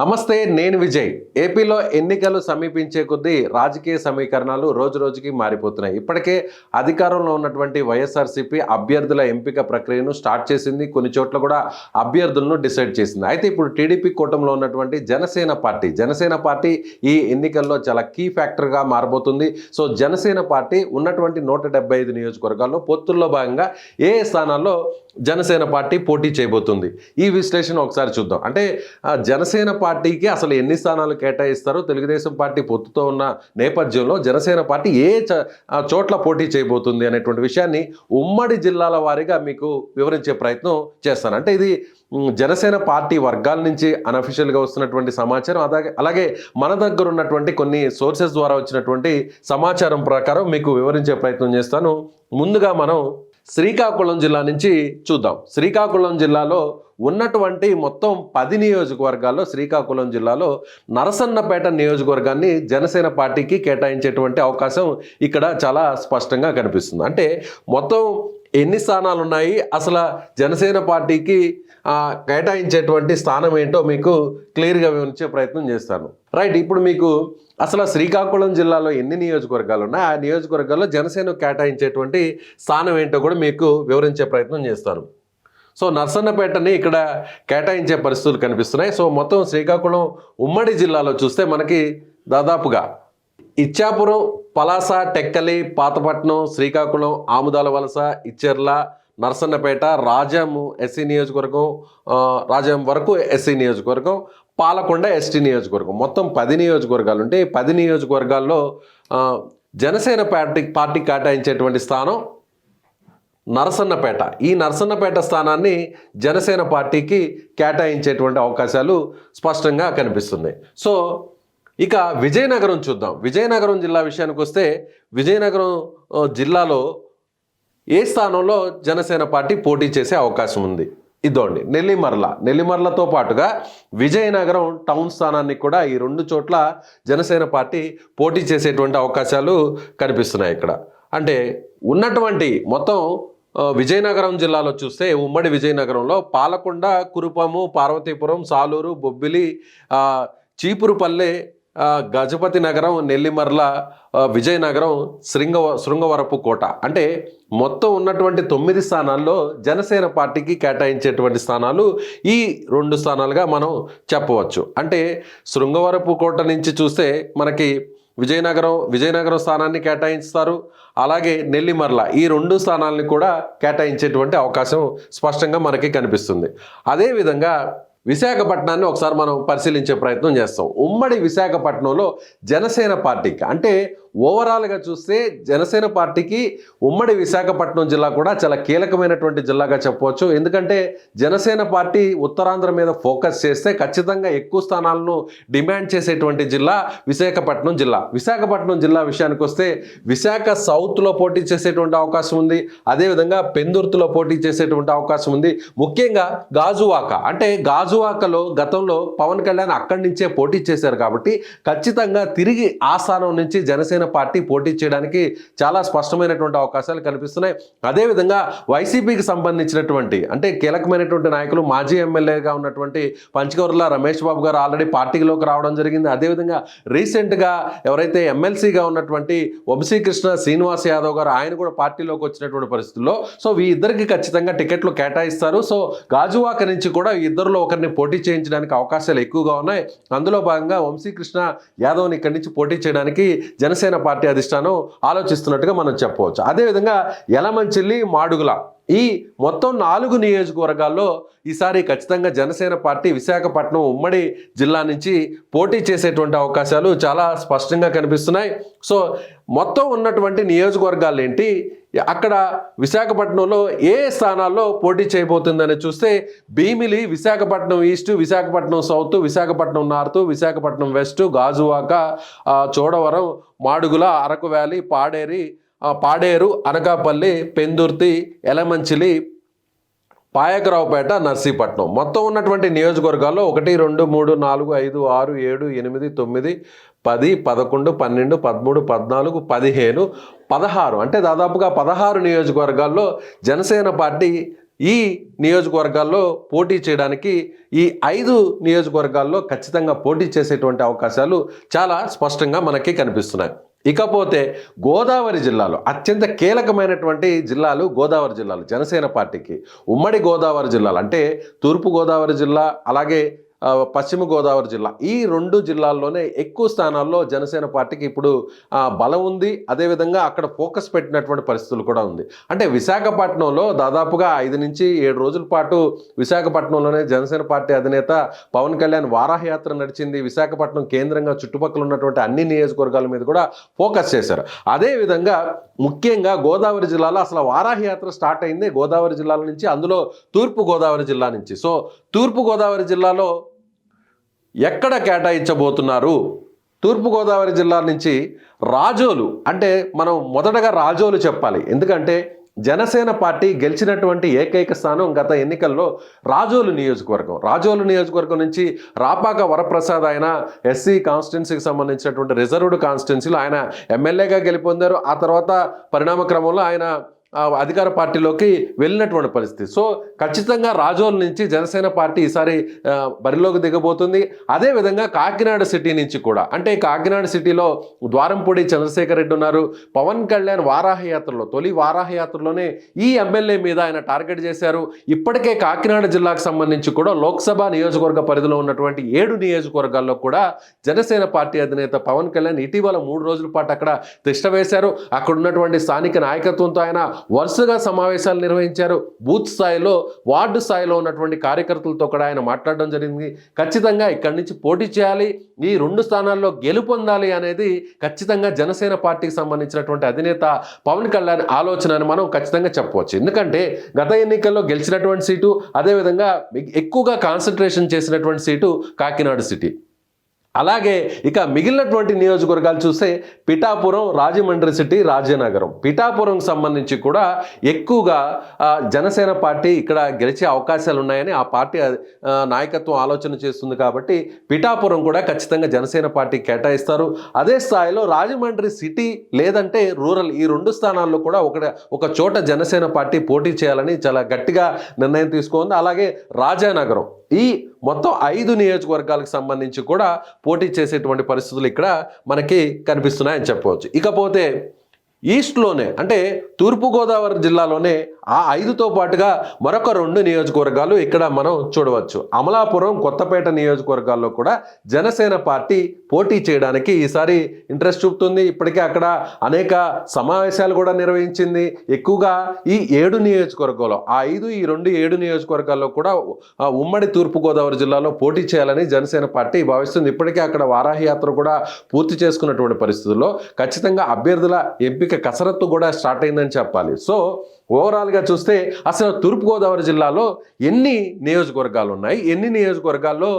నమస్తే నేను విజయ్. ఏపీలో ఎన్నికలు సమీపించే కొద్దీ రాజకీయ సమీకరణాలు రోజు రోజుకి మారిపోతున్నాయి. ఇప్పటికే అధికారంలో ఉన్నటువంటి వైఎస్ఆర్సీపీ అభ్యర్థుల ఎంపిక ప్రక్రియను స్టార్ట్ చేసింది. కొన్ని చోట్ల కూడా అభ్యర్థులను డిసైడ్ చేసింది. అయితే ఇప్పుడు టీడీపీ కూటమిలో ఉన్నటువంటి జనసేన పార్టీ జనసేన పార్టీ ఈ ఎన్నికల్లో చాలా కీ ఫ్యాక్టర్గా మారబోతుంది. సో జనసేన పార్టీ ఉన్నటువంటి నూట డెబ్బై ఐదు నియోజకవర్గాల్లో పొత్తుల్లో భాగంగా ఏ ఏ స్థానాల్లో జనసేన పార్టీ పోటీ చేయబోతుంది. ఈ విశ్లేషణ ఒకసారి చూద్దాం. అంటే ఆ, జనసేన పార్టీకి అసలు ఎన్ని స్థానాలు కేటాయిస్తారో తెలుగుదేశం పార్టీ పొత్తుతో ఉన్న నేపథ్యంలో జనసేన పార్టీ ఏ ఆ, చోట్ల పోటీ చేయబోతుంది అనేటువంటి విషయాన్ని ఉమ్మడి జిల్లాల వారీగా మీకు వివరించే ప్రయత్నం చేస్తాను. అంటే ఇది జనసేన పార్టీ వర్గాల నుంచి అనఫిషియల్గా వస్తున్నటువంటి సమాచారం. అలాగే అలాగే మన దగ్గర ఉన్నటువంటి కొన్ని సోర్సెస్ ద్వారా వచ్చినటువంటి సమాచారం ప్రకారం మీకు వివరించే ప్రయత్నం చేస్తాను. ముందుగా మనం శ్రీకాకుళం జిల్లా నుంచి చూద్దాం. శ్రీకాకుళం జిల్లాలో ఉన్నటువంటి మొత్తం పది నియోజకవర్గాల్లో శ్రీకాకుళం జిల్లాలో నరసన్నపేట నియోజకవర్గాన్ని జనసేన పార్టీకి కేటాయించేటువంటి అవకాశం ఇక్కడ చాలా స్పష్టంగా కనిపిస్తుంది. అంటే మొత్తం ఎన్ని స్థానాలు ఉన్నాయి అసలు జనసేన పార్టీకి కేటాయించేటువంటి స్థానం ఏంటో మీకు క్లియర్గా వివరించే ప్రయత్నం చేస్తాను. రైట్ ఇప్పుడు మీకు అసలు శ్రీకాకుళం జిల్లాలో ఎన్ని నియోజకవర్గాలు ఉన్నాయి? ఆ నియోజకవర్గాల్లో జనసేన కేటాయించేటువంటి స్థానం ఏంటో కూడా మీకు వివరించే ప్రయత్నం చేస్తాను. సో నర్సన్నపేటని ఇక్కడ కేటాయించే పరిస్థితులు కనిపిస్తున్నాయి. సో మొత్తం శ్రీకాకుళం ఉమ్మడి జిల్లాలో చూస్తే మనకి దాదాపుగా ఇచ్చాపురం పలాస టెక్కలి పాతపట్నం శ్రీకాకుళం ఆముదాల వలస ఇచ్చెర్ల నరసన్నపేట రాజాము ఎస్సీ నియోజకవర్గం రాజాం వరకు ఎస్సీ నియోజకవర్గం పాలకొండ ఎస్టీ నియోజకవర్గం. మొత్తం పది నియోజకవర్గాలు ఉంటే ఈ పది నియోజకవర్గాల్లో జనసేన పార్టీ పార్టీ కేటాయించేటువంటి స్థానం నరసన్నపేట. ఈ నరసన్నపేట స్థానాన్ని జనసేన పార్టీకి కేటాయించేటువంటి అవకాశాలు స్పష్టంగా కనిపిస్తున్నాయి. సో ఇక విజయనగరం చూద్దాం. విజయనగరం జిల్లా విషయానికి వస్తే విజయనగరం జిల్లాలో ఏ స్థానంలో జనసేన పార్టీ పోటీ చేసే అవకాశం ఉంది? ఇదోండి. నెల్లిమర్ల. నెల్లిమర్లతో పాటుగా విజయనగరం టౌన్ స్థానాన్ని కూడా ఈ రెండు చోట్ల జనసేన పార్టీ పోటీ చేసేటువంటి అవకాశాలు కనిపిస్తున్నాయి ఇక్కడ. అంటే ఉన్నటువంటి మొత్తం విజయనగరం జిల్లాలో చూస్తే ఉమ్మడి విజయనగరంలో పాలకొండ కురుపము పార్వతీపురం సాలూరు బొబ్బిలి చీపురుపల్లె గజపతి నగరం నెల్లిమర్ల విజయనగరం శృంగ శృంగవరపు కోట. అంటే మొత్తం ఉన్నటువంటి తొమ్మిది స్థానాల్లో జనసేన పార్టీకి కేటాయించేటువంటి స్థానాలు ఈ రెండు స్థానాలుగా మనం చెప్పవచ్చు. అంటే శృంగవరపు కోట నుంచి చూస్తే మనకి విజయనగరం విజయనగరం స్థానాన్ని కేటాయిస్తారు. అలాగే నెల్లిమర్ల ఈ రెండు స్థానాలని కూడా కేటాయించేటువంటి అవకాశం స్పష్టంగా మనకి కనిపిస్తుంది. అదేవిధంగా విశాఖపట్నాన్ని ఒకసారి మనం పరిశీలించే ప్రయత్నం చేస్తాం. ఉమ్మడి విశాఖపట్నంలో జనసేన పార్టీకి అంటే ఓవరాల్గా చూస్తే జనసేన పార్టీకి ఉమ్మడి విశాఖపట్నం జిల్లా కూడా చాలా కీలకమైనటువంటి జిల్లాగా చెప్పవచ్చు. ఎందుకంటే జనసేన పార్టీ ఉత్తరాంధ్ర మీద ఫోకస్ చేస్తే ఖచ్చితంగా ఎక్కువ స్థానాలను డిమాండ్ చేసేటువంటి జిల్లా విశాఖపట్నం జిల్లా. విశాఖపట్నం జిల్లా విషయానికి వస్తే విశాఖ సౌత్లో పోటీ చేసేటువంటి అవకాశం ఉంది. అదేవిధంగా పెందుర్తిలో పోటీ చేసేటువంటి అవకాశం ఉంది. ముఖ్యంగా గాజువాక అంటే గాజు గాజువాకలో గతంలో పవన్ కళ్యాణ్ అక్కడి నుంచే పోటీ చేశారు కాబట్టి ఖచ్చితంగా తిరిగి ఆ స్థానం నుంచి జనసేన పార్టీ పోటీ చేయడానికి చాలా స్పష్టమైనటువంటి అవకాశాలు కనిపిస్తున్నాయి. అదేవిధంగా వైసీపీకి సంబంధించినటువంటి అంటే కీలకమైనటువంటి నాయకులు మాజీ ఎమ్మెల్యేగా ఉన్నటువంటి పంచకూరుల రమేష్ బాబు గారు ఆల్రెడీ పార్టీలోకి రావడం జరిగింది. అదేవిధంగా రీసెంట్గా ఎవరైతే ఎమ్మెల్సీగా ఉన్నటువంటి వంశీకృష్ణ శ్రీనివాస్ యాదవ్ గారు ఆయన కూడా పార్టీలోకి వచ్చినటువంటి పరిస్థితుల్లో సో ఈ ఇద్దరికి ఖచ్చితంగా టికెట్లు కేటాయిస్తారు. సో గాజువాక నుంచి కూడా ఈ ఒకరిని పోటీ చేయించడానికి అవకాశాలు ఎక్కువగా ఉన్నాయి. అందులో భాగంగా వంశీకృష్ణ యాదవ్ని ఇక్కడి నుంచి పోటీ చేయడానికి జనసేన పార్టీ అధిష్టానం ఆలోచిస్తున్నట్టుగా మనం చెప్పవచ్చు. అదేవిధంగా యలమంచిల్లి మాడుగుల ఈ మొత్తం నాలుగు నియోజకవర్గాల్లో ఈసారి ఖచ్చితంగా జనసేన పార్టీ విశాఖపట్నం ఉమ్మడి జిల్లా నుంచి పోటీ చేసేటువంటి అవకాశాలు చాలా స్పష్టంగా కనిపిస్తున్నాయి. సో మొత్తం ఉన్నటువంటి నియోజకవర్గాలు ఏంటి? అక్కడ విశాఖపట్నంలో ఏ స్థానాల్లో పోటీ చేయబోతుందని చూస్తే Bheemili Visakhapatnam east Visakhapatnam south Visakhapatnam north Visakhapatnam west Gajuwaka Chodavaram Madugula Araku valley Paderi Paderu Anakapalli Pendurthi Elamanchili Payakaraopeta Narsipatnam. మొత్తం ఉన్నటువంటి నియోజకవర్గాల్లో ఒకటి రెండు మూడు నాలుగు ఐదు ఆరు ఏడు ఎనిమిది తొమ్మిది పది పదకొండు పన్నెండు పదమూడు పద్నాలుగు పదిహేను పదహారు అంటే దాదాపుగా పదహారు నియోజకవర్గాల్లో జనసేన పార్టీ ఈ నియోజకవర్గాల్లో పోటీ చేయడానికి ఈ ఐదు నియోజకవర్గాల్లో ఖచ్చితంగా పోటీ చేసేటువంటి అవకాశాలు చాలా స్పష్టంగా మనకి కనిపిస్తున్నాయి. ఇకపోతే గోదావరి జిల్లాలో అత్యంత కీలకమైనటువంటి జిల్లాలు గోదావరి జిల్లాలు జనసేన పార్టీకి ఉమ్మడి గోదావరి జిల్లాలు అంటే తూర్పు గోదావరి జిల్లా అలాగే పశ్చిమ గోదావరి జిల్లా. ఈ రెండు జిల్లాల్లోనే ఎక్కువ స్థానాల్లో జనసేన పార్టీకి ఇప్పుడు బలం ఉంది. అదేవిధంగా అక్కడ ఫోకస్ పెట్టినటువంటి పరిస్థితులు కూడా ఉంది. అంటే విశాఖపట్నంలో దాదాపుగా ఐదు నుంచి ఏడు రోజుల పాటు విశాఖపట్నంలోనే జనసేన పార్టీ అధినేత పవన్ కళ్యాణ్ వారాహయాత్ర నడిచింది. విశాఖపట్నం కేంద్రంగా చుట్టుపక్కల ఉన్నటువంటి అన్ని నియోజకవర్గాల మీద కూడా ఫోకస్ చేశారు. అదేవిధంగా ముఖ్యంగా గోదావరి జిల్లాలో అసలు వారాహయాత్ర స్టార్ట్ అయింది గోదావరి జిల్లాల నుంచి అందులో తూర్పు గోదావరి జిల్లా నుంచి. సో తూర్పు గోదావరి జిల్లాలో ఎక్కడ కేటాయించబోతున్నారు? తూర్పుగోదావరి జిల్లా నుంచి రాజోలు అంటే మనం మొదటగా రాజోలు చెప్పాలి. ఎందుకంటే జనసేన పార్టీ గెలిచినటువంటి ఏకైక స్థానం గత ఎన్నికల్లో రాజోలు నియోజకవర్గం. రాజోలు నియోజకవర్గం నుంచి రాపాక వరప్రసాద్ ఆయన ఎస్సీ కాన్స్టిట్యున్సీకి సంబంధించినటువంటి రిజర్వ్డ్ కాన్స్టిట్యున్సీలో ఆయన ఎమ్మెల్యేగా గెలుపొందారు. ఆ తర్వాత పరిణామ క్రమంలో ఆయన అధికార పార్టీలోకి వెళ్ళినటువంటి పరిస్థితి. సో ఖచ్చితంగా రాజోల్ నుంచి జనసేన పార్టీ ఈసారి బరిలోకి దిగబోతుంది. అదేవిధంగా కాకినాడ సిటీ నుంచి కూడా. అంటే కాకినాడ సిటీలో ద్వారంపూడి చంద్రశేఖర్ రెడ్డి ఉన్నారు. పవన్ కళ్యాణ్ వారాహయాత్రలో తొలి వారాహయాత్రలోనే ఈ ఎమ్మెల్యే మీద ఆయన టార్గెట్ చేశారు. ఇప్పటికే కాకినాడ జిల్లాకు సంబంధించి కూడా లోక్సభ నియోజకవర్గ పరిధిలో ఉన్నటువంటి ఏడు నియోజకవర్గాల్లో కూడా జనసేన పార్టీ అధినేత పవన్ కళ్యాణ్ ఇటీవల మూడు రోజుల పాటు అక్కడ తిష్ట వేశారు. అక్కడ ఉన్నటువంటి స్థానిక నాయకత్వంతో ఆయన వరుసగా సమావేశాలు నిర్వహించారు. బూత్ స్థాయిలో వార్డు స్థాయిలో ఉన్నటువంటి కార్యకర్తలతో కూడా ఆయన మాట్లాడడం జరిగింది. ఖచ్చితంగా ఇక్కడి నుంచి పోటీ చేయాలి. ఈ రెండు స్థానాల్లో గెలుపొందాలి అనేది ఖచ్చితంగా జనసేన పార్టీకి సంబంధించినటువంటి అధినేత పవన్ కళ్యాణ్ ఆలోచన అని మనం ఖచ్చితంగా చెప్పవచ్చు. ఎందుకంటే గత ఎన్నికల్లో గెలిచినటువంటి సీటు అదేవిధంగా ఎక్కువగా కాన్సన్ట్రేషన్ చేసినటువంటి సీటు కాకినాడ సిటీ. అలాగే ఇక మిగిలినటువంటి నియోజకవర్గాలు చూస్తే పిఠాపురం రాజమండ్రి సిటీ రాజనగరం. పిఠాపురం సంబంధించి కూడా ఎక్కువగా జనసేన పార్టీ ఇక్కడ గెలిచే అవకాశాలు ఉన్నాయని ఆ పార్టీ నాయకత్వం ఆలోచన చేస్తుంది కాబట్టి పిఠాపురం కూడా ఖచ్చితంగా జనసేన పార్టీ కేటాయిస్తారు. అదే స్థాయిలో రాజమండ్రి సిటీ లేదంటే రూరల్ ఈ రెండు స్థానాల్లో కూడా ఒక ఒక చోట జనసేన పార్టీ పోటీ చేయాలని చాలా గట్టిగా నిర్ణయం తీసుకుంది. అలాగే రాజానగరం. ఈ మొత్తం ఐదు నియోజకవర్గాలకు సంబంధించి కూడా పోటీ చేసేటువంటి పరిస్థితులు ఇక్కడ మనకి కనిపిస్తున్నాయని చెప్పవచ్చు. ఇకపోతే ఈస్ట్లోనే అంటే తూర్పుగోదావరి జిల్లాలోనే ఆ ఐదుతో పాటుగా మరొక రెండు నియోజకవర్గాలు ఇక్కడ మనం చూడవచ్చు. అమలాపురం కొత్తపేట నియోజకవర్గాల్లో కూడా జనసేన పార్టీ పోటీ చేయడానికి ఈసారి ఇంట్రెస్ట్ చూపుతుంది. ఇప్పటికే అక్కడ అనేక సమావేశాలు కూడా నిర్వహించింది. ఎక్కువగా ఈ ఏడు నియోజకవర్గాల్లో ఆ ఐదు ఈ రెండు ఏడు నియోజకవర్గాల్లో కూడా ఉమ్మడి తూర్పుగోదావరి జిల్లాలో పోటీ చేయాలని జనసేన పార్టీ భావిస్తుంది. ఇప్పటికే అక్కడ వారాహియాత్ర కూడా పూర్తి చేసుకున్నటువంటి పరిస్థితుల్లో ఖచ్చితంగా అభ్యర్థుల ఎంపిక కసరత్తు కూడా స్టార్ట్ అయిందని చెప్పాలి. సో ఓవరాల్గా చూస్తే అసలు తూర్పుగోదావరి జిల్లాలో ఎన్ని నియోజకవర్గాలు ఉన్నాయి? ఎన్ని నియోజకవర్గాల్లో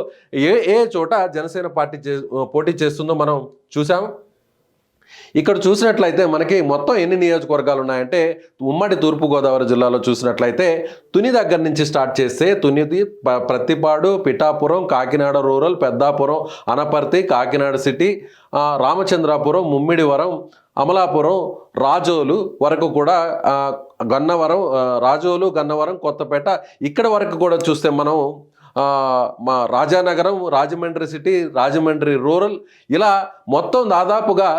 ఏ ఏ చోట జనసేన పార్టీ చే పోటీ చేస్తుందో మనం చూసాము ఇక్కడ చూసినట్లయితే మనకి మొత్తం ఎన్ని నియోజకవర్గాలు ఉన్నాయంటే ఉమ్మడి తూర్పుగోదావరి జిల్లాలో చూసినట్లయితే తుని దగ్గర నుంచి స్టార్ట్ చేస్తే తునిది ప- ప్రత్తిపాడు పిఠాపురం కాకినాడ రూరల్ పెద్దాపురం అనపర్తి కాకినాడ సిటీ రామచంద్రాపురం ముమ్మిడివరం అమలాపురం రాజోలు వరకు కూడా గన్నవరం రాజోలు గన్నవరం కొత్తపేట ఇక్కడ వరకు కూడా చూస్తే మనం మా రాజానగరం రాజమండ్రి సిటీ రాజమండ్రి రూరల్ ఇలా మొత్తం దాదాపుగా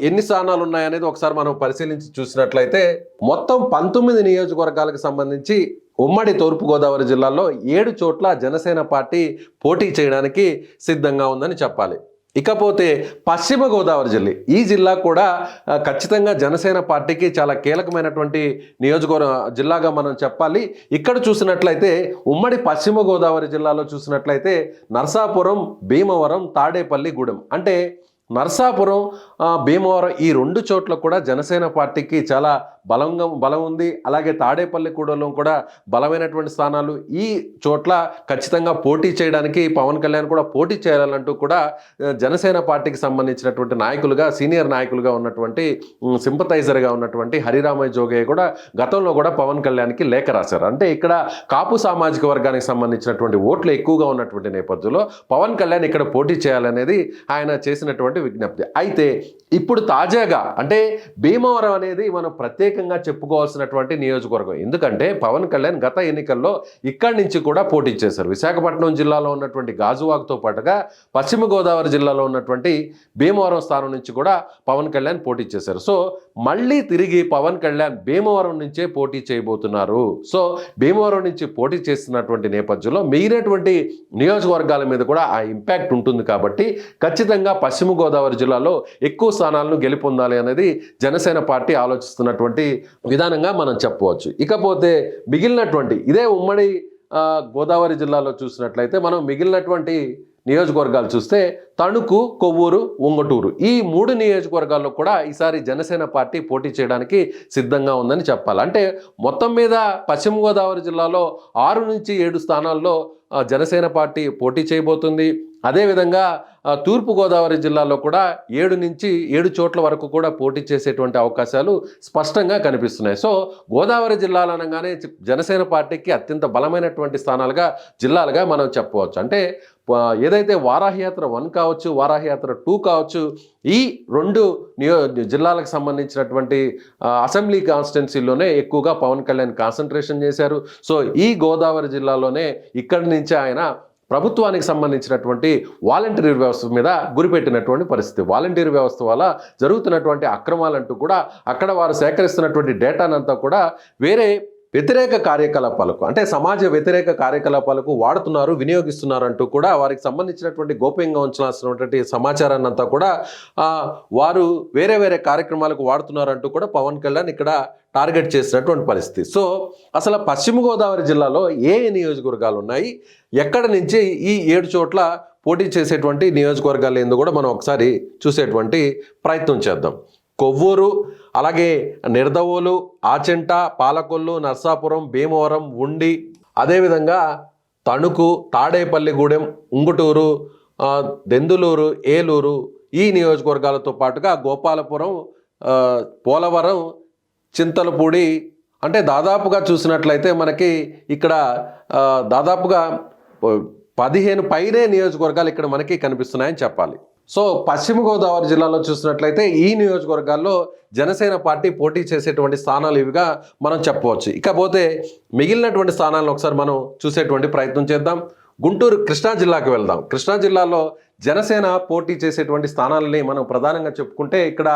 ఎన్ని స్థానాలు ఉన్నాయనేది ఒకసారి మనం పరిశీలించి చూసినట్లయితే మొత్తం పంతొమ్మిది నియోజకవర్గాలకు సంబంధించి ఉమ్మడి తూర్పుగోదావరి జిల్లాలో ఏడు చోట్ల జనసేన పార్టీ పోటీ చేయడానికి సిద్ధంగా ఉందని చెప్పాలి. ఇకపోతే పశ్చిమ గోదావరి జిల్లా. ఈ జిల్లా కూడా ఖచ్చితంగా జనసేన పార్టీకి చాలా కీలకమైనటువంటి నియోజకవర్గ జిల్లాగా మనం చెప్పాలి. ఇక్కడ చూసినట్లయితే ఉమ్మడి పశ్చిమ గోదావరి జిల్లాలో చూసినట్లయితే నర్సాపురం భీమవరం తాడేపల్లి గూడెం. అంటే నర్సాపురం భీమవరం ఈ రెండు చోట్ల కూడా జనసేన పార్టీకి చాలా బలంగా బలం ఉంది. అలాగే తాడేపల్లి కూడలో కూడా బలమైనటువంటి స్థానాలు ఈ చోట్ల ఖచ్చితంగా పోటీ చేయడానికి పవన్ కళ్యాణ్ కూడా పోటీ చేయాలంటూ కూడా జనసేన పార్టీకి సంబంధించినటువంటి నాయకులుగా సీనియర్ నాయకులుగా ఉన్నటువంటి సింపతైజర్గా ఉన్నటువంటి హరిరామయ్య జోగయ్య కూడా గతంలో కూడా పవన్ కళ్యాణ్కి లేఖ రాశారు. అంటే ఇక్కడ కాపు సామాజిక వర్గానికి సంబంధించినటువంటి ఓట్లు ఎక్కువగా ఉన్నటువంటి నేపథ్యంలో పవన్ కళ్యాణ్ ఇక్కడ పోటీ చేయాలనేది ఆయన చేసినటువంటి విజ్ఞప్తి. అయితే ఇప్పుడు తాజాగా అంటే భీమవరం అనేది మనం ప్రత్యేక ప్రత్యేకంగా చెప్పుకోవాల్సినటువంటి నియోజకవర్గం. ఎందుకంటే పవన్ కళ్యాణ్ గత ఎన్నికల్లో ఇక్కడి నుంచి కూడా పోటీ చేశారు. విశాఖపట్నం జిల్లాలో ఉన్నటువంటి గాజువాక్తో పాటుగా పశ్చిమ గోదావరి జిల్లాలో ఉన్నటువంటి భీమవరం స్థానం నుంచి కూడా పవన్ కళ్యాణ్ పోటీ చేశారు. సో మళ్ళీ తిరిగి పవన్ కళ్యాణ్ భీమవరం నుంచే పోటీ చేయబోతున్నారు. సో భీమవరం నుంచి పోటీ చేస్తున్నటువంటి నేపథ్యంలో మిగిలినటువంటి నియోజకవర్గాల మీద కూడా ఆ ఇంపాక్ట్ ఉంటుంది కాబట్టి ఖచ్చితంగా పశ్చిమ గోదావరి జిల్లాలో ఎక్కువ స్థానాలను గెలుపొందాలి అనేది జనసేన పార్టీ ఆలోచిస్తున్నటువంటి విధానంగా మనం చెప్పవచ్చు. ఇకపోతే మిగిలినటువంటి ఇదే ఉమ్మడి గోదావరి జిల్లాలో చూసినట్లయితే మనం మిగిలినటువంటి నియోజకవర్గాలు చూస్తే తణుకు కొవ్వూరు ఉంగటూరు ఈ మూడు నియోజకవర్గాల్లో కూడా ఈసారి జనసేన పార్టీ పోటీ చేయడానికి సిద్ధంగా ఉందని చెప్పాలి. అంటే మొత్తం మీద పశ్చిమ గోదావరి జిల్లాలో ఆరు నుంచి ఏడు స్థానాల్లో జనసేన పార్టీ పోటీ చేయబోతుంది. అదేవిధంగా తూర్పుగోదావరి జిల్లాలో కూడా ఏడు నుంచి ఏడు చోట్ల వరకు కూడా పోటీ చేసేటువంటి అవకాశాలు స్పష్టంగా కనిపిస్తున్నాయి. సో గోదావరి జిల్లాలు అనగానే జనసేన పార్టీకి అత్యంత బలమైనటువంటి స్థానాలుగా జిల్లాలుగా మనం చెప్పవచ్చు. అంటే ఏదైతే వారాహయాత్ర వన్ కావచ్చు వారాహయాత్ర టూ కావచ్చు ఈ రెండు నియో జిల్లాలకు సంబంధించినటువంటి అసెంబ్లీ కాన్స్టిట్యున్సీలోనే ఎక్కువగా పవన్ కళ్యాణ్ కాన్సన్ట్రేషన్ చేశారు. సో ఈ గోదావరి జిల్లాలోనే ఇక్కడి నుంచి ఆయన ప్రభుత్వానికి సంబంధించినటువంటి వాలంటీర్ వ్యవస్థ మీద గురిపెట్టినటువంటి పరిస్థితి. వాలంటీర్ వ్యవస్థ వల్ల జరుగుతున్నటువంటి అక్రమాలంటూ కూడా అక్కడ వారు సేకరిస్తున్నటువంటి డేటానంతా కూడా వేరే వ్యతిరేక కార్యకలాపాలకు అంటే సమాజ వ్యతిరేక కార్యకలాపాలకు వాడుతున్నారు వినియోగిస్తున్నారు అంటూ కూడా వారికి సంబంధించినటువంటి గోప్యంగా ఉంచాల్సినటువంటి సమాచారాన్ని అంతా కూడా వారు వేరే వేరే కార్యక్రమాలకు వాడుతున్నారు అంటూ కూడా పవన్ కళ్యాణ్ ఇక్కడ టార్గెట్ చేసినటువంటి పరిస్థితి. సో అసలు పశ్చిమ గోదావరి జిల్లాలో ఏ నియోజకవర్గాలు ఉన్నాయి ఎక్కడ నుంచి ఈ ఏడు చోట్ల పోటీ చేసేటువంటి నియోజకవర్గాలు ఏందో కూడా మనం ఒకసారి చూసేటువంటి ప్రయత్నం చేద్దాం. కొవ్వూరు అలాగే నిర్దవోలు ఆచెంట పాలకొల్లు నర్సాపురం భీమవరం ఉండి అదేవిధంగా తణుకు తాడేపల్లిగూడెం ఉంగుటూరు దెందులూరు ఏలూరు ఈ నియోజకవర్గాలతో పాటుగా గోపాలపురం పోలవరం చింతలపూడి అంటే దాదాపుగా చూసినట్లయితే మనకి ఇక్కడ దాదాపుగా పదిహేను పైనే నియోజకవర్గాలు ఇక్కడ మనకి కనిపిస్తున్నాయని చెప్పాలి. సో పశ్చిమ గోదావరి జిల్లాలో చూసినట్లయితే ఈ నియోజకవర్గాల్లో జనసేన పార్టీ పోటీ చేసేటువంటి స్థానాలు ఇవిగా మనం చెప్పవచ్చు. ఇకపోతే మిగిలినటువంటి స్థానాలను ఒకసారి మనం చూసేటువంటి ప్రయత్నం చేద్దాం. గుంటూరు కృష్ణా జిల్లాకు వెళ్దాం. కృష్ణా జిల్లాలో జనసేన పోటీ చేసేటువంటి స్థానాలని మనం ప్రధానంగా చెప్పుకుంటే ఇక్కడ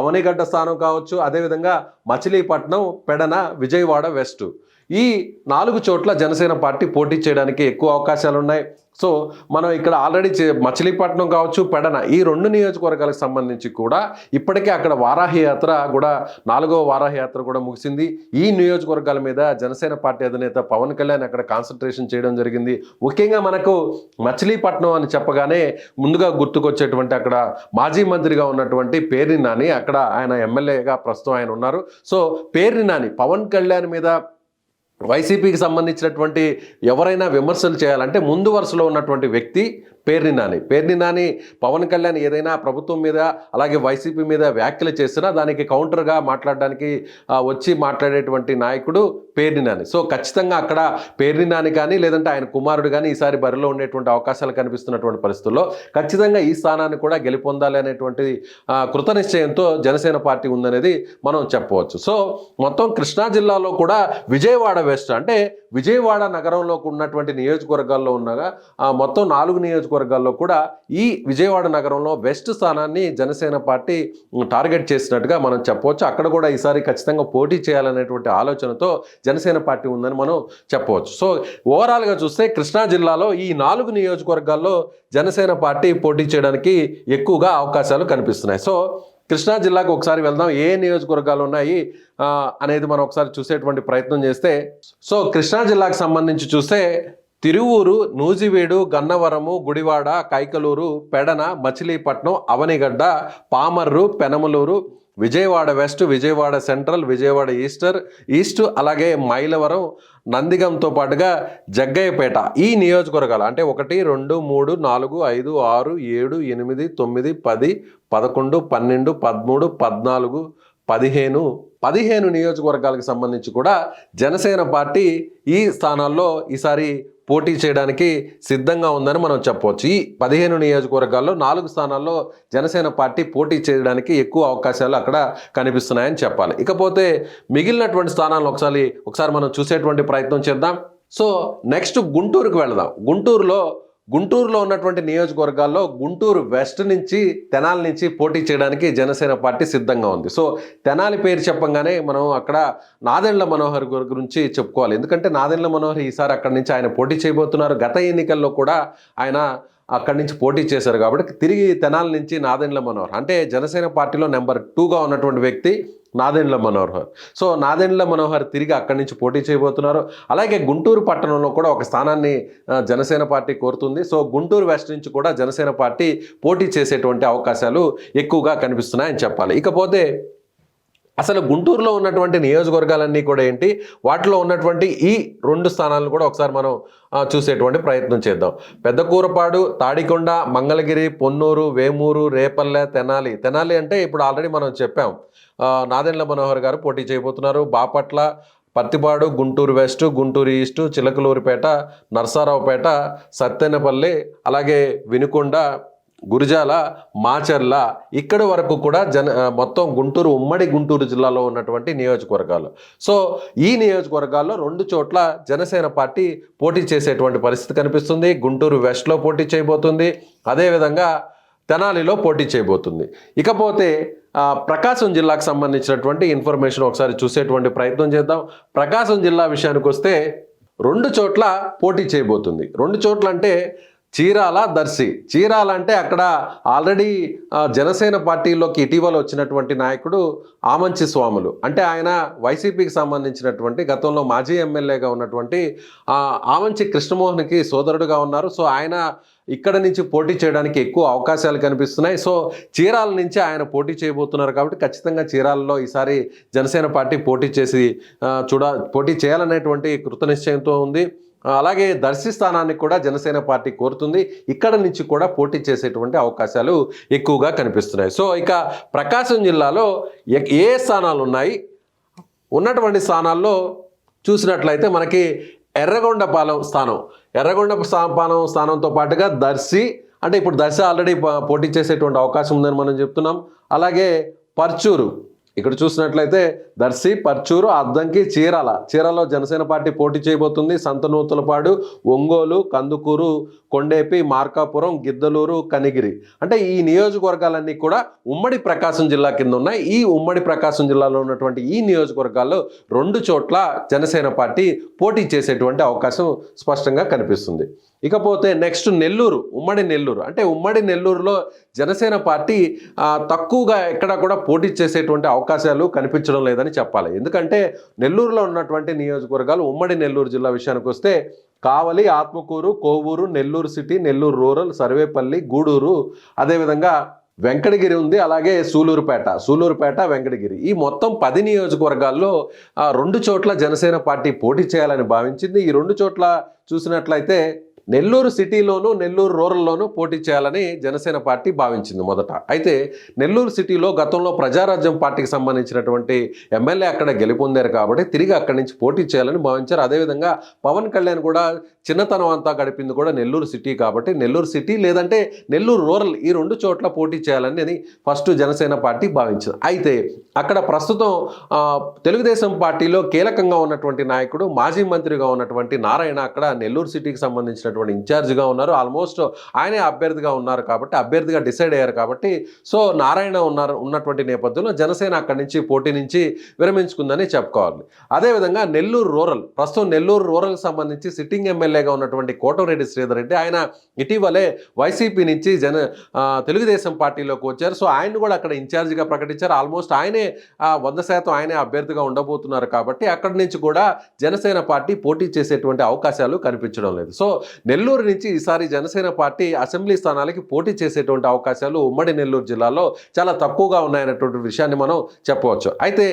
అవనిగడ్డ స్థానం కావచ్చు అదేవిధంగా మచిలీపట్నం పెడన విజయవాడ వెస్ట్. ఈ నాలుగు చోట్ల జనసేన పార్టీ పోటీ చేయడానికి ఎక్కువ అవకాశాలు ఉన్నాయి సో మనం ఇక్కడ ఆల్రెడీ చే- మచిలీపట్నం కావచ్చు పెడన ఈ రెండు నియోజకవర్గాలకు సంబంధించి కూడా ఇప్పటికే అక్కడ వారాహి యాత్ర కూడా నాలుగో వారాహి యాత్ర కూడా ముగిసింది. ఈ నియోజకవర్గాల మీద జనసేన పార్టీ అధినేత పవన్ కళ్యాణ్ అక్కడ కాన్సన్ట్రేషన్ చేయడం జరిగింది. ముఖ్యంగా మనకు మచిలీపట్నం అని చెప్పగానే ముందుగా గుర్తుకొచ్చేటువంటి అక్కడ మాజీ మంత్రిగా ఉన్నటువంటి పేర్ని నాని అక్కడ ఆయన ఎమ్మెల్యేగా ప్రస్తుతం ఆయన ఉన్నారు. సో పేర్ని నాని పవన్ కళ్యాణ్ మీద వైసీపీకి సంబంధించినటువంటి ఎవరైనా విమర్శలు చేయాలంటే ముందు వరుసలో ఉన్నటువంటి వ్యక్తి పేర్ని నాని. పేర్ని నాని పవన్ కళ్యాణ్ ఏదైనా ప్రభుత్వం మీద అలాగే వైసీపీ మీద వ్యాఖ్యలు చేసినా దానికి కౌంటర్గా మాట్లాడడానికి వచ్చి మాట్లాడేటువంటి నాయకుడు పేర్ని నాని. సో ఖచ్చితంగా అక్కడ పేర్ని నాని కానీ లేదంటే ఆయన కుమారుడు కానీ ఈసారి బరిలో ఉండేటువంటి అవకాశాలు కనిపిస్తున్నటువంటి పరిస్థితుల్లో ఖచ్చితంగా ఈ స్థానాన్ని కూడా గెలుపొందాలి అనేటువంటి కృత నిశ్చయంతో జనసేన పార్టీ ఉందనేది మనం చెప్పవచ్చు. సో మొత్తం కృష్ణా జిల్లాలో కూడా విజయవాడ వెస్ట్. అంటే విజయవాడ నగరంలో ఉన్నటువంటి నియోజకవర్గాల్లో ఉన్నగా మొత్తం నాలుగు నియోజకవర్గాల్లో కూడా ఈ విజయవాడ నగరంలో వెస్ట్ స్థానాన్ని జనసేన పార్టీ టార్గెట్ చేసినట్టుగా మనం చెప్పవచ్చు. అక్కడ కూడా ఈసారి ఖచ్చితంగా పోటీ చేయాలనేటువంటి ఆలోచనతో జనసేన పార్టీ ఉందని మనం చెప్పవచ్చు. సో ఓవరాల్గా చూస్తే కృష్ణా జిల్లాలో ఈ నాలుగు నియోజకవర్గాల్లో జనసేన పార్టీ పోటీ చేయడానికి ఎక్కువగా అవకాశాలు కనిపిస్తున్నాయి. సో కృష్ణా జిల్లాకు ఒకసారి వెళ్దాం. ఏ నియోజకవర్గాలు ఉన్నాయి అనేది మనం ఒకసారి చూసేటువంటి ప్రయత్నం చేస్తే సో కృష్ణా జిల్లాకు సంబంధించి చూస్తే Tiruvuru Nuzvid Gannavaram Gudivada Kaikaluru Pedana Machilipatnam Avanigadda Pamarru Penamaluru Vijayawada west Vijayawada central Vijayawada Easter east అలాగే మైలవరం నందిగంతో పాటుగా జగ్గయ్యపేట ఈ నియోజకవర్గాలు అంటే ఒకటి రెండు మూడు నాలుగు ఐదు ఆరు ఏడు ఎనిమిది తొమ్మిది పది పదకొండు పన్నెండు పదమూడు పద్నాలుగు పదిహేను పదిహేను నియోజకవర్గాలకు సంబంధించి కూడా జనసేన పార్టీ ఈ స్థానాల్లో ఈసారి పోటీ చేయడానికి సిద్ధంగా ఉందని మనం చెప్పవచ్చు ఈ పదిహేను నియోజకవర్గాల్లో నాలుగు స్థానాల్లో జనసేన పార్టీ పోటీ చేయడానికి ఎక్కువ అవకాశాలు అక్కడ కనిపిస్తున్నాయని చెప్పాలి. ఇకపోతే మిగిలినటువంటి స్థానాలను ఒకసారి ఒకసారి మనం చూసేటువంటి ప్రయత్నం చేద్దాం. సో నెక్స్ట్ గుంటూరుకు వెళదాం. గుంటూరులో గుంటూరులో ఉన్నటువంటి నియోజకవర్గాల్లో గుంటూరు వెస్ట్ నుంచి తెనాలి నుంచి పోటీ చేయడానికి జనసేన పార్టీ సిద్ధంగా ఉంది. సో తెనాలి పేరు చెప్పంగానే మనం అక్కడ నాదెండ్ల మనోహర్ గురించి చెప్పుకోవాలి. ఎందుకంటే నాదెండ్ల మనోహర్ ఈసారి అక్కడి నుంచి ఆయన పోటీ చేయబోతున్నారు. గత ఎన్నికల్లో కూడా ఆయన అక్కడి నుంచి పోటీ చేశారు కాబట్టి తిరిగి తెనాలి నుంచి నాదెండ్ల మనోహర్. అంటే జనసేన పార్టీలో నెంబర్ టూగా ఉన్నటువంటి వ్యక్తి నాదెండ్ల మనోహర్. సో నాదెండ్ల మనోహర్ తిరిగి అక్కడి నుంచి పోటీ చేయబోతున్నారు. అలాగే గుంటూరు పట్టణంలో కూడా ఒక స్థానాన్ని జనసేన పార్టీ కోరుతుంది. సో గుంటూరు వెస్ట్ నుంచి కూడా జనసేన పార్టీ పోటీ చేసేటువంటి అవకాశాలు ఎక్కువగా కనిపిస్తున్నాయని చెప్పాలి. ఇకపోతే అసలు గుంటూరులో ఉన్నటువంటి నియోజకవర్గాలన్నీ కూడా ఏంటి? వాటిలో ఉన్నటువంటి ఈ రెండు స్థానాలను కూడా ఒకసారి మనం చూసేటువంటి ప్రయత్నం చేద్దాం. పెద్దకూరపాడు తాడికొండ మంగళగిరి పొన్నూరు వేమూరు రేపల్లె తెనాలి. తెనాలి అంటే ఇప్పుడు ఆల్రెడీ మనం చెప్పాం. నాదెండ్ల మనోహర్ గారు పోటీ చేయబోతున్నారు. బాపట్ల పత్తిపాడు గుంటూరు వెస్ట్ గుంటూరు ఈస్ట్ చిలకలూరిపేట నర్సారావుపేట సత్తెనపల్లి అలాగే వినుకొండ గురిజాల మాచర్ల ఇక్కడి వరకు కూడా జన మొత్తం గుంటూరు ఉమ్మడి గుంటూరు జిల్లాలో ఉన్నటువంటి నియోజకవర్గాలు. సో ఈ నియోజకవర్గాల్లో రెండు చోట్ల జనసేన పార్టీ పోటీ చేసేటువంటి పరిస్థితి కనిపిస్తుంది. గుంటూరు వెస్ట్లో పోటీ చేయబోతుంది. అదేవిధంగా తెనాలిలో పోటీ చేయబోతుంది. ఇకపోతే ప్రకాశం జిల్లాకు సంబంధించినటువంటి ఇన్ఫర్మేషన్ ఒకసారి చూసేటువంటి ప్రయత్నం చేద్దాం. ప్రకాశం జిల్లా విషయానికి వస్తే రెండు చోట్ల పోటీ చేయబోతుంది. రెండు చోట్ల అంటే చీరాల దర్శి. చీరాల అంటే అక్కడ ఆల్రెడీ జనసేన పార్టీలోకి ఇటీవల వచ్చినటువంటి నాయకుడు ఆమంచి స్వాములు. అంటే ఆయన వైసీపీకి సంబంధించినటువంటి గతంలో మాజీ ఎమ్మెల్యేగా ఉన్నటువంటి ఆమంచి కృష్ణమోహన్కి సోదరుడుగా ఉన్నారు. సో ఆయన ఇక్కడ నుంచి పోటీ చేయడానికి ఎక్కువ అవకాశాలు కనిపిస్తున్నాయి. సో చీరాల నుంచి ఆయన పోటీ చేయబోతున్నారు కాబట్టి ఖచ్చితంగా చీరాలలో ఈసారి జనసేన పార్టీ పోటీ చేసి చూడ పోటీ చేయాలనేటువంటి కృతనిశ్చయంతో ఉంది. అలాగే దర్శి స్థానాన్ని కూడా జనసేన పార్టీ కోరుతుంది. ఇక్కడ నుంచి కూడా పోటీ చేసేటువంటి అవకాశాలు ఎక్కువగా కనిపిస్తున్నాయి. సో ఇక ప్రకాశం జిల్లాలో ఏ స్థానాలు ఉన్నాయి? ఉన్నటువంటి స్థానాల్లో చూసినట్లయితే మనకి ఎర్రగొండపాలెం స్థానం. ఎర్రగొండ పాలెం స్థానంతో పాటుగా దర్శి అంటే ఇప్పుడు దర్శి ఆల్రెడీ పోటీ చేసేటువంటి అవకాశం ఉందని మనం చెప్తున్నాం. అలాగే పర్చూరు. ఇక్కడ చూసినట్లయితే దర్శి పర్చూరు అద్దంకి చీరాల. చీరాలో జనసేన పార్టీ పోటీ చేయబోతుంది. సంతనూతులపాడు ఒంగోలు కందుకూరు కొండేపి మార్కాపురం గిద్దలూరు కనిగిరి. అంటే ఈ నియోజకవర్గాలన్నీ కూడా ఉమ్మడి ప్రకాశం జిల్లా కింద ఉన్నాయి. ఈ ఉమ్మడి ప్రకాశం జిల్లాలో ఉన్నటువంటి ఈ నియోజకవర్గాల్లో రెండు చోట్ల జనసేన పార్టీ పోటీ చేసేటువంటి అవకాశం స్పష్టంగా కనిపిస్తుంది. ఇకపోతే నెక్స్ట్ నెల్లూరు ఉమ్మడి నెల్లూరు. అంటే ఉమ్మడి నెల్లూరులో జనసేన పార్టీ తక్కువగా ఎక్కడ కూడా పోటీ చేసేటువంటి అవకాశాలు కనిపించడం లేదని చెప్పాలి. ఎందుకంటే నెల్లూరులో ఉన్నటువంటి నియోజకవర్గాలు ఉమ్మడి నెల్లూరు జిల్లా విషయానికి వస్తే కావలి ఆత్మకూరు కోవూరు నెల్లూరు సిటీ నెల్లూరు రూరల్ సర్వేపల్లి గూడూరు అదేవిధంగా వెంకటగిరి ఉంది అలాగే సూలూరుపేట సూలూరుపేట వెంకటగిరి. ఈ మొత్తం పది నియోజకవర్గాల్లో రెండు చోట్ల జనసేన పార్టీ పోటీ చేయాలని భావించింది. ఈ రెండు చోట్ల చూసినట్లయితే నెల్లూరు సిటీలోనూ నెల్లూరు రూరల్లోనూ పోటీ చేయాలని జనసేన పార్టీ భావించింది మొదట. అయితే నెల్లూరు సిటీలో గతంలో ప్రజారాజ్యం పార్టీకి సంబంధించినటువంటి ఎమ్మెల్యే అక్కడ గెలుపొందారు కాబట్టి తిరిగి అక్కడి నుంచి పోటీ చేయాలని భావించారు. అదేవిధంగా పవన్ కళ్యాణ్ కూడా చిన్నతనం అంతా గడిపింది కూడా నెల్లూరు సిటీ కాబట్టి నెల్లూరు సిటీ లేదంటే నెల్లూరు రూరల్ ఈ రెండు చోట్ల పోటీ చేయాలని అని ఫస్ట్ జనసేన పార్టీ భావించింది. అయితే అక్కడ ప్రస్తుతం తెలుగుదేశం పార్టీలో కీలకంగా ఉన్నటువంటి నాయకుడు మాజీ మంత్రిగా ఉన్నటువంటి నారాయణ అక్కడ నెల్లూరు సిటీకి సంబంధించినటువంటి ఇన్ఛార్జిగా ఉన్నారు. ఆల్మోస్ట్ ఆయనే అభ్యర్థిగా ఉన్నారు కాబట్టి అభ్యర్థిగా డిసైడ్ అయ్యారు కాబట్టి సో నారాయణ ఉన్నారు ఉన్నటువంటి నేపథ్యంలో జనసేన అక్కడి నుంచి పోటీ నుంచి విరమించుకుందని చెప్పుకోవాలి. అదేవిధంగా నెల్లూరు రూరల్ ప్రస్తుతం నెల్లూరు రూరల్కి సంబంధించి సిట్టింగ్ ఎమ్మెల్యేగా ఉన్నటువంటి కోటమిరెడ్డి శ్రీధర్ రెడ్డి ఆయన ఇటీవలే వైసీపీ నుంచి జన తెలుగుదేశం పార్టీలోకి వచ్చారు. సో ఆయన కూడా అక్కడ ఇన్ఛార్జిగా ప్రకటించారు. ఆల్మోస్ట్ ఆయనే వంద శాతం ఆయనే అభ్యర్థిగా ఉండబోతున్నారు కాబట్టి అక్కడి నుంచి కూడా జనసేన పార్టీ పోటీ చేసేటువంటి అవకాశాలు కనిపించడం లేదు. సో నెల్లూరు నుంచి ఈసారి జనసేన పార్టీ అసెంబ్లీ స్థానాలకి పోటీ చేసేటువంటి అవకాశాలు ఉమ్మడి నెల్లూరు జిల్లాలో చాలా తక్కువగా ఉన్నాయన్నటువంటి విషయాన్ని మనం చెప్పవచ్చు. అయితే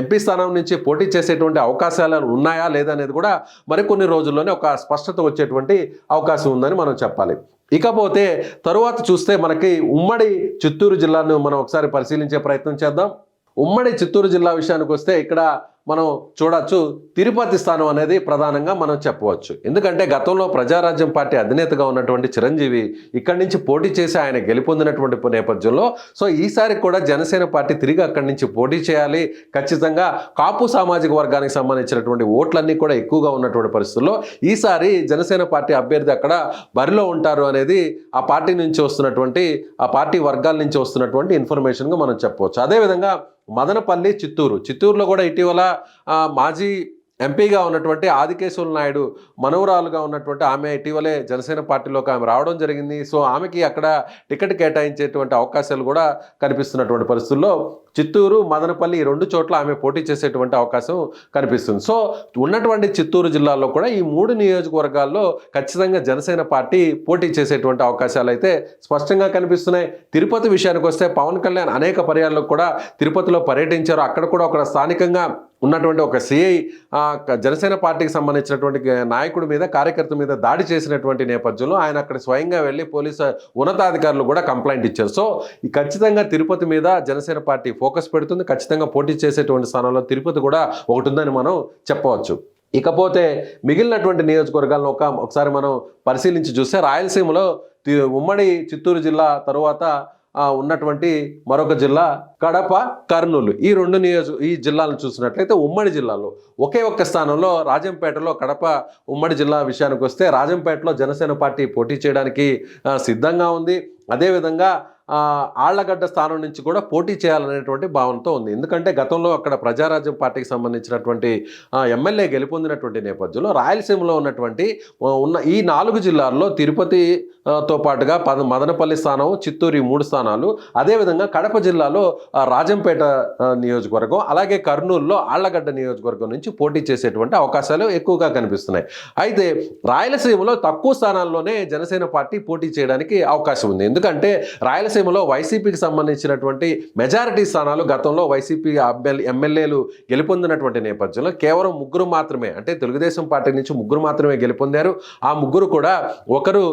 ఎంపీ స్థానం నుంచి పోటీ చేసేటువంటి అవకాశాలు ఉన్నాయా లేదా అనేది కూడా మరికొన్ని రోజుల్లోనే ఒక స్పష్టత వచ్చేటువంటి అవకాశం ఉందని మనం చెప్పాలి. ఇకపోతే తరువాత చూస్తే మనకి ఉమ్మడి చిత్తూరు జిల్లాను మనం ఒకసారి పరిశీలించే ప్రయత్నం చేద్దాం. ఉమ్మడి చిత్తూరు జిల్లా విషయానికి వస్తే ఇక్కడ మనం చూడొచ్చు తిరుపతి స్థానం అనేది ప్రధానంగా మనం చెప్పవచ్చు. ఎందుకంటే గతంలో ప్రజారాజ్యం పార్టీ అధినేతగా ఉన్నటువంటి చిరంజీవి ఇక్కడి నుంచి పోటీ చేసి ఆయన గెలుపొందినటువంటి నేపథ్యంలో సో ఈసారి కూడా జనసేన పార్టీ తిరిగి అక్కడి నుంచి పోటీ చేయాలి. ఖచ్చితంగా కాపు సామాజిక వర్గానికి సంబంధించినటువంటి ఓట్లన్నీ కూడా ఎక్కువగా ఉన్నటువంటి పరిస్థితుల్లో ఈసారి జనసేన పార్టీ అభ్యర్థి అక్కడ బరిలో ఉంటారు అనేది ఆ పార్టీ నుంచి వస్తున్నటువంటి ఆ పార్టీ వర్గాల నుంచి వస్తున్నటువంటి ఇన్ఫర్మేషన్గా మనం చెప్పవచ్చు. అదేవిధంగా మదనపల్లి చిత్తూరు. చిత్తూరులో కూడా ఇటీవల మాజీ ఎంపీగా ఉన్నటువంటి ఆదికేశ్వర నాయుడు మనవరాలుగా ఉన్నటువంటి ఆమె ఇటీవలే జనసేన పార్టీలోకి ఆమె రావడం జరిగింది. సో ఆమెకి అక్కడ టికెట్ కేటాయించేటువంటి అవకాశాలు కూడా కనిపిస్తున్నటువంటి పరిస్థితుల్లో చిత్తూరు మదనపల్లి ఈ రెండు చోట్ల ఆమె పోటీ చేసేటువంటి అవకాశం కనిపిస్తుంది. సో ఉన్నటువంటి చిత్తూరు జిల్లాలో కూడా ఈ మూడు నియోజకవర్గాల్లో ఖచ్చితంగా జనసేన పార్టీ పోటీ చేసేటువంటి అవకాశాలు అయితే స్పష్టంగా కనిపిస్తున్నాయి. తిరుపతి విషయానికి వస్తే పవన్ కళ్యాణ్ అనేక పర్యాలకు కూడా తిరుపతిలో పర్యటించారు. అక్కడ కూడా ఒక స్థానికంగా ఉన్నటువంటి ఒక సిఐ జనసేన పార్టీకి సంబంధించినటువంటి నాయకుడి మీద కార్యకర్త మీద దాడి చేసినటువంటి నేపథ్యంలో ఆయన అక్కడ స్వయంగా వెళ్ళి పోలీసు ఉన్నతాధికారులు కూడా కంప్లైంట్ ఇచ్చారు. సో ఈ ఖచ్చితంగా తిరుపతి మీద జనసేన పార్టీ ఫోకస్ పెడుతుంది. ఖచ్చితంగా పోటీ చేసేటువంటి స్థానంలో తిరుపతి కూడా ఒకటి ఉందని మనం చెప్పవచ్చు. ఇకపోతే మిగిలినటువంటి నియోజకవర్గాలను ఒక ఒకసారి మనం పరిశీలించి చూస్తే రాయలసీమలో ఉమ్మడి చిత్తూరు జిల్లా తరువాత ఉన్నటువంటి మరొక జిల్లా కడప కర్నూలు. ఈ రెండు నియోజక ఈ జిల్లాలను చూసినట్లయితే ఉమ్మడి జిల్లాలో ఒకే ఒక్క స్థానంలో రాజంపేటలో కడప ఉమ్మడి జిల్లా విషయానికి వస్తే రాజంపేటలో జనసేన పార్టీ పోటీ చేయడానికి సిద్ధంగా ఉంది. అదేవిధంగా ఆళ్ళగడ్డ స్థానం నుంచి కూడా పోటీ చేయాలనేటువంటి భావనతో ఉంది. ఎందుకంటే గతంలో అక్కడ ప్రజారాజ్యం పార్టీకి సంబంధించినటువంటి ఎమ్మెల్యే గెలుపొందినటువంటి నేపథ్యంలో రాయలసీమలో ఉన్నటువంటి ఉన్న ఈ నాలుగు జిల్లాల్లో తిరుపతితో పాటుగా పద మదనపల్లి స్థానం చిత్తూరు ఈ మూడు స్థానాలు అదేవిధంగా కడప జిల్లాలో రాజంపేట నియోజకవర్గం అలాగే కర్నూలులో ఆళ్ళగడ్డ నియోజకవర్గం నుంచి పోటీ చేసేటువంటి అవకాశాలు ఎక్కువగా కనిపిస్తున్నాయి. అయితే రాయలసీమలో తక్కువ స్థానాల్లోనే జనసేన పార్టీ పోటీ చేయడానికి అవకాశం ఉంది. ఎందుకంటే రాయలసీమ రాయలసీమలో వైసీపీకి సంబంధించినటువంటి మెజారిటీ స్థానాలు గతంలో వైసీపీ ఎమ్మెల్యేలు గెలుపొందినటువంటి నేపథ్యంలో కేవలం ముగ్గురు మాత్రమే అంటే తెలుగుదేశం పార్టీ నుంచి ముగ్గురు మాత్రమే గెలుపొందారు. ఆ ముగ్గురు కూడా ఒకరు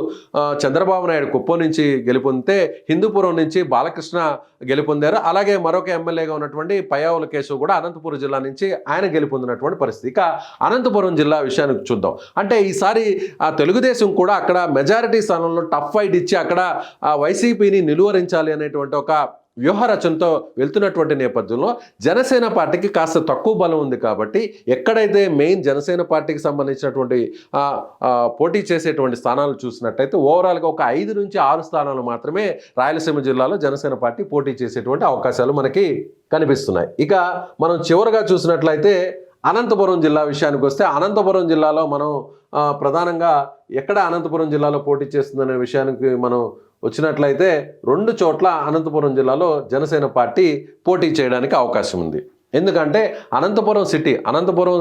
చంద్రబాబు నాయుడు కుప్పం నుంచి గెలుపొందితే హిందూపురం నుంచి బాలకృష్ణ గెలుపొందారు. అలాగే మరొక ఎమ్మెల్యేగా ఉన్నటువంటి పయావుల కేశవ్ కూడా అనంతపురం జిల్లా నుంచి ఆయన గెలుపొందినటువంటి పరిస్థితి. ఇక అనంతపురం జిల్లా విషయానికి చూద్దాం. అంటే ఈసారి ఆ తెలుగుదేశం కూడా అక్కడ మెజారిటీ స్థానంలో టఫ్ ఫైట్ ఇచ్చి అక్కడ వైసీపీని నిలువ నిలువరించాలి అనేటువంటి ఒక వ్యూహ రచనతో వెళ్తున్నటువంటి నేపథ్యంలో జనసేన పార్టీకి కాస్త తక్కువ బలం ఉంది కాబట్టి ఎక్కడైతే మెయిన్ జనసేన పార్టీకి సంబంధించినటువంటి పోటీ చేసేటువంటి స్థానాలు చూసినట్టయితే ఓవరాల్గా ఒక ఐదు నుంచి ఆరు స్థానాలు మాత్రమే రాయలసీమ జిల్లాలో జనసేన పార్టీ పోటీ చేసేటువంటి అవకాశాలు మనకి కనిపిస్తున్నాయి. ఇక మనం చివరగా చూసినట్లయితే అనంతపురం జిల్లా విషయానికి వస్తే అనంతపురం జిల్లాలో మనం ప్రధానంగా ఎక్కడ అనంతపురం జిల్లాలో పోటీ చేస్తుందనే విషయానికి మనం వచ్చినట్లయితే రెండు చోట్ల అనంతపురం జిల్లాలో జనసేన పార్టీ పోటీ చేయడానికి అవకాశం ఉంది. ఎందుకంటే అనంతపురం సిటీ అనంతపురం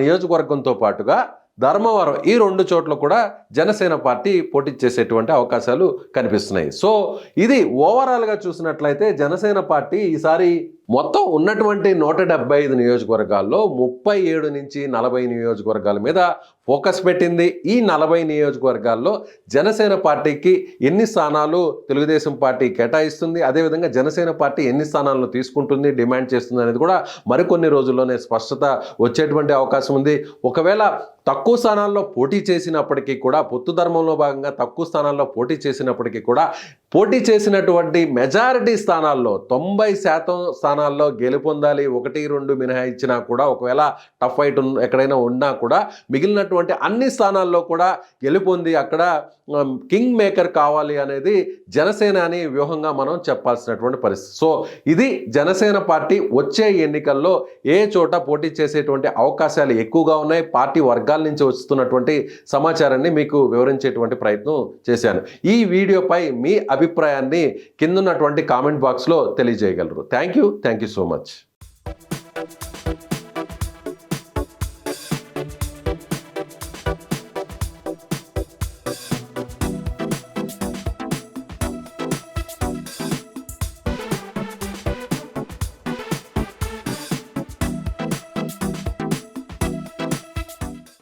నియోజకవర్గంతో పాటుగా ధర్మవరం ఈ రెండు చోట్ల కూడా జనసేన పార్టీ పోటీ చేసేటువంటి అవకాశాలు కనిపిస్తున్నాయి. సో ఇది ఓవరాల్గా చూసినట్లయితే జనసేన పార్టీ ఈసారి మొత్తం ఉన్నటువంటి నూట డెబ్బై ఐదు నియోజకవర్గాల్లో ముప్పై ఏడు నుంచి నలభై నియోజకవర్గాల మీద ఫోకస్ పెట్టింది. ఈ నలభై నియోజకవర్గాల్లో జనసేన పార్టీకి ఎన్ని స్థానాలు తెలుగుదేశం పార్టీ కేటాయిస్తుంది అదేవిధంగా జనసేన పార్టీ ఎన్ని స్థానాలను తీసుకుంటుంది డిమాండ్ చేస్తుంది అనేది కూడా మరికొన్ని రోజుల్లోనే స్పష్టత వచ్చేటువంటి అవకాశం ఉంది. ఒకవేళ తక్కువ స్థానాల్లో పోటీ చేసినప్పటికీ కూడా పొత్తు ధర్మంలో భాగంగా తక్కువ స్థానాల్లో పోటీ చేసినప్పటికీ కూడా పోటీ చేసినటువంటి మెజారిటీ స్థానాల్లో తొంభై శాతం స్థానాల్లో గెలుపొందాలి ఒకటి రెండు మినహాయించినా కూడా ఒకవేళ టఫ్ ఫైట్ ఎక్కడైనా ఉన్నా కూడా మిగిలినటువంటి అన్ని స్థానాల్లో కూడా గెలుపొంది అక్కడ కింగ్ మేకర్ కావాలి అనేది జనసేన అని వ్యూహంగా మనం చెప్పాల్సినటువంటి పరిస్థితి. సో ఇది జనసేన పార్టీ వచ్చే ఎన్నికల్లో ఏ చోట పోటీ చేసేటువంటి అవకాశాలు ఎక్కువగా ఉన్నాయి పార్టీ వర్గాల నుంచి వస్తున్నటువంటి సమాచారాన్ని మీకు వివరించేటువంటి ప్రయత్నం చేశాను. ఈ వీడియోపై మీ అభిప్రాయాన్ని కిందున్నటువంటి కామెంట్ బాక్స్లో తెలియజేయగలరు. Thank you thank you so much